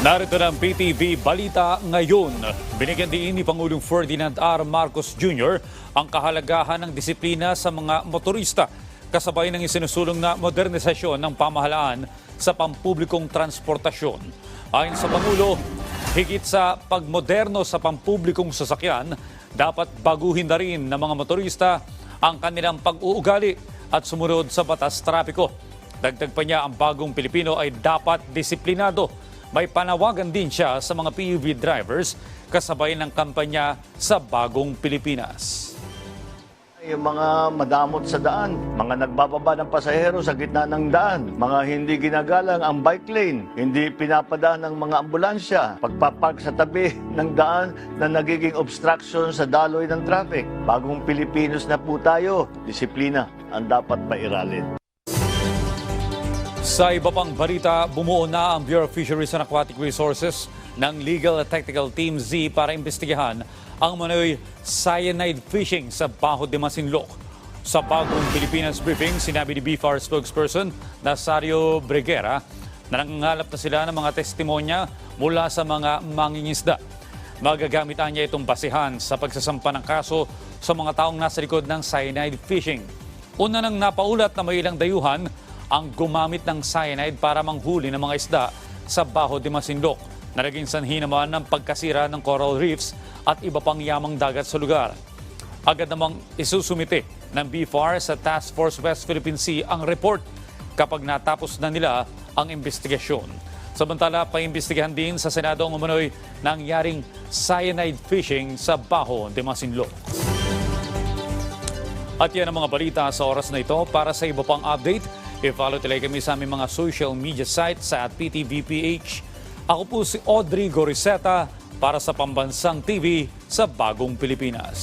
Narito ng PTV Balita ngayon. Binigyan din ni Pangulong Ferdinand R. Marcos Jr. ang kahalagahan ng disiplina sa mga motorista kasabay ng isinusulong na modernisasyon ng pamahalaan sa pampublikong transportasyon. Ayon sa Pangulo, higit sa pagmoderno sa pampublikong sasakyan, dapat baguhin na rin ng mga motorista ang kanilang pag-uugali at sumunod sa batas trapiko. Dagdag pa niya ang bagong Pilipino ay dapat disiplinado. May panawagan din siya sa mga PUV drivers kasabay ng kampanya sa Bagong Pilipinas. Yung mga madamot sa daan, mga nagbababa ng pasahero sa gitna ng daan, mga hindi ginagalang ang bike lane, hindi pinapadaan ng mga ambulansya, pagpapark sa tabi ng daan na nagiging obstruction sa daloy ng traffic. Bagong Pilipinos na po tayo, disiplina ang dapat mairalin. Sa iba pang balita, bumuo na ang Bureau of Fisheries and Aquatic Resources ng Legal and Technical Team Z para imbestigahan ang manoy cyanide fishing sa Baho de Masinloc. Sa bagong Pilipinas briefing, sinabi ni BFAR spokesperson Nazario Breguera na nangangalap na sila ng mga testimonya mula sa mga mangingisda. Magagamit niya itong basihan sa pagsasampa ng kaso sa mga taong nasa likod ng cyanide fishing. Una nang napaulat na may ilang dayuhan ang gumamit ng cyanide para manghuli ng mga isda sa Baho de Masinloc na naging sanhi naman ng pagkasira ng coral reefs at iba pang yamang dagat sa lugar. Agad namang isusumite ng BFAR sa Task Force West Philippine Sea ang report kapag natapos na nila ang investigasyon. Samantala, paimbestigahan din sa Senado ang umano'y nangyaring cyanide fishing sa Baho de Masinloc. At yan ang mga balita sa oras na ito. Para sa iba pang update, i-follow tuloy kami sa aming mga social media sites sa at PTVPH. Ako po si Audrey Goriseta para sa Pambansang TV sa Bagong Pilipinas.